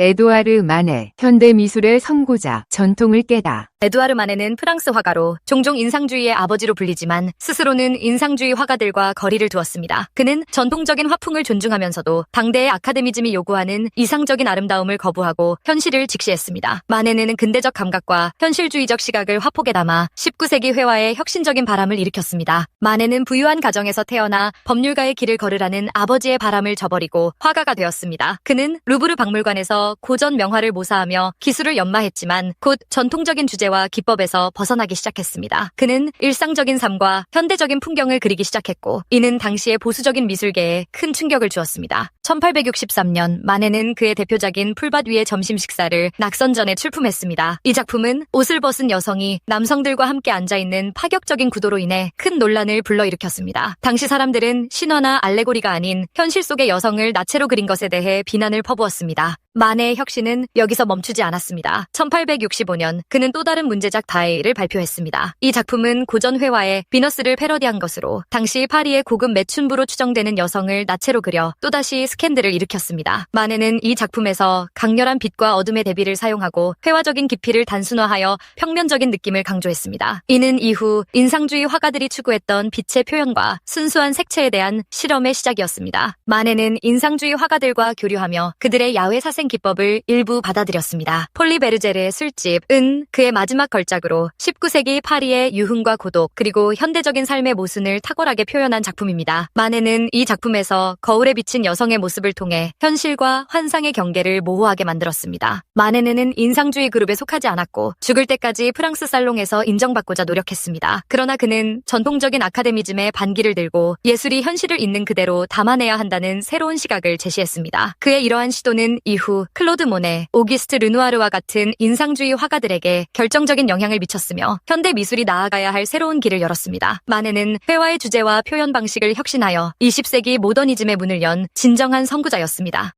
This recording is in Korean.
에두아르 마네, 현대미술의 선고자, 전통을 깨다. 에두아르 마네는 프랑스 화가로 종종 인상주의의 아버지로 불리지만 스스로는 인상주의 화가들과 거리를 두었습니다. 그는 전통적인 화풍을 존중하면서도 당대의 아카데미즘이 요구하는 이상적인 아름다움을 거부하고 현실을 직시했습니다. 마네는 근대적 감각과 현실주의적 시각을 화폭에 담아 19세기 회화에 혁신적인 바람을 일으켰습니다. 마네는 부유한 가정에서 태어나 법률가의 길을 걸으라는 아버지의 바람을 저버리고 화가가 되었습니다. 그는 루브르 박물관에서 고전 명화를 모사하며 기술을 연마했지만 곧 전통적인 주제와 기법에서 벗어나기 시작했습니다. 그는 일상적인 삶과 현대적인 풍경을 그리기 시작했고 이는 당시의 보수적인 미술계에 큰 충격을 주었습니다. 1863년 마네는 그의 대표작인 풀밭 위의 점심 식사를 낙선전에 출품했습니다. 이 작품은 옷을 벗은 여성이 남성들과 함께 앉아있는 파격적인 구도로 인해 큰 논란을 불러일으켰습니다. 당시 사람들은 신화나 알레고리가 아닌 현실 속의 여성을 나체로 그린 것에 대해 비난을 퍼부었습니다. 마네의 혁신은 여기서 멈추지 않았습니다. 1865년 그는 또 다른 문제작 다에이를 발표했습니다. 이 작품은 고전 회화의 비너스를 패러디한 것으로 당시 파리의 고급 매춘부로 추정되는 여성을 나체로 그려 또다시 스캔들을 일으켰습니다. 마네는 이 작품에서 강렬한 빛과 어둠의 대비를 사용하고 회화적인 깊이를 단순화하여 평면적인 느낌을 강조했습니다. 이는 이후 인상주의 화가들이 추구했던 빛의 표현과 순수한 색채에 대한 실험의 시작이었습니다. 마네는 인상주의 화가들과 교류하며 그들의 야외 사생 기법을 일부 받아들였습니다. 폴리 베르제르의 술집 은 그의 마지막 걸작으로 19세기 파리의 유흥과 고독 그리고 현대적인 삶의 모순을 탁월하게 표현한 작품입니다. 마네는 이 작품에서 거울에 비친 여성의 모습 을 통해 현실과 환상의 경계를 모호하게 만들었습니다. 마네는 인상주의 그룹에 속하지 않았고 죽을 때까지 프랑스 살롱에서 인정받고자 노력했습니다. 그러나 그는 전통적인 아카데미즘의 반기를 들고 예술이 현실을 있는 그대로 담아내야 한다는 새로운 시각을 제시했습니다. 그의 이러한 시도는 이후 클로드 모네, 오기스트 르누아르와 같은 인상주의 화가들에게 결정적인 영향을 미쳤으며 현대 미술이 나아가야 할 새로운 길을 열었습니다. 마네는 회화의 주제와 표현 방식을 혁신하여 20세기 모더니즘의 문을 연 진정 한 선구자였습니다.